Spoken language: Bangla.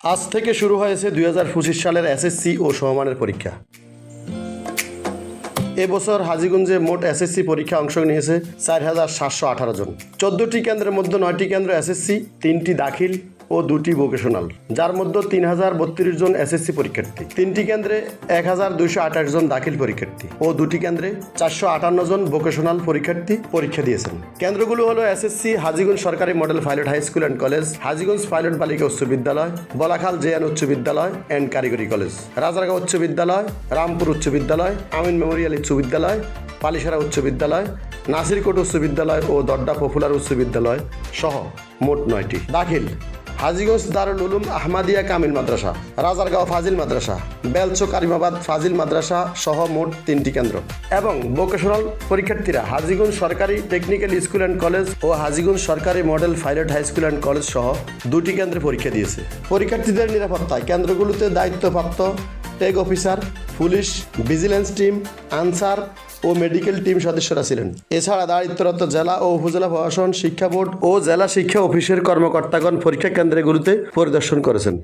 আজ থেকে শুরু হয়েছে দুই হাজার পঁচিশ সালের এসএসসি ও সমমানের পরীক্ষা। এবছর হাজিগঞ্জে মোট এসএসসি পরীক্ষা অংশ নিয়েছে চার হাজার সাতশো আঠারো জন। চোদ্দটি কেন্দ্রের মধ্যে নয়টি কেন্দ্র এসএসসি তিনটি দাখিল ও দুটি ভোকেশনাল যার মধ্যে তিন হাজার বত্রিশ জন এসএসসি পরীক্ষার্থী, তিনটি কেন্দ্রে এক হাজার দুইশো আঠাশ জন দাখিল পরীক্ষার্থী ও দুটি কেন্দ্রে চারশো আটান্ন জন ভোকেশনাল পরীক্ষার্থী পরীক্ষা দিয়েছেন। কেন্দ্রগুলো হলো এসএসসি হাজিগঞ্জ সরকারি model pilot high school and college Hajiganj pilot বালিকা উচ্চ বিদ্যালয়, বলাখাল জেএন উচ্চ বিদ্যালয় অ্যান্ড কারিগরি কলেজ রাজারগাঁও উচ্চ বিদ্যালয়, রামপুর উচ্চ বিদ্যালয়, আমিন মেমোরিয়াল উচ্চ বিদ্যালয় পালিসারা উচ্চ বিদ্যালয়, নাসিরকোট উচ্চ বিদ্যালয় ও দড্ডা পপুলার উচ্চ বিদ্যালয় সহ মোট নয়টি। দাখিল হাজিগঞ্জ দারুল উলুম আহমাদিয়া কামিল মাদ্রাসা, রাজারগাঁও ফাজিল মাদ্রাসা বেলচো কারিমাবাদ ফাজিল মাদ্রাসা সহ মোট তিনটি কেন্দ্র। এবং ভোকেশনাল পরীক্ষার্থীরা হাজিগঞ্জ সরকারি টেকনিক্যাল স্কুল অ্যান্ড কলেজ ও হাজিগঞ্জ সরকারি model pilot high school and college সহ দুটি কেন্দ্রে পরীক্ষা দিয়েছে। পরীক্ষার্থীদের নিরাপত্তায় কেন্দ্রগুলোতে দায়িত্বপ্রাপ্ত tag officer police vigilance team Ansar ও মেডিকেল টিম সদস্যরা ছিলেন। এছাড়া দায়িত্বরত জেলা ও উপজেলা প্রশাসন, শিক্ষা বোর্ড ও জেলা শিক্ষা অফিসের কর্মকর্তাগণ পরীক্ষা কেন্দ্রগুলিতে পরিদর্শন করেছেন।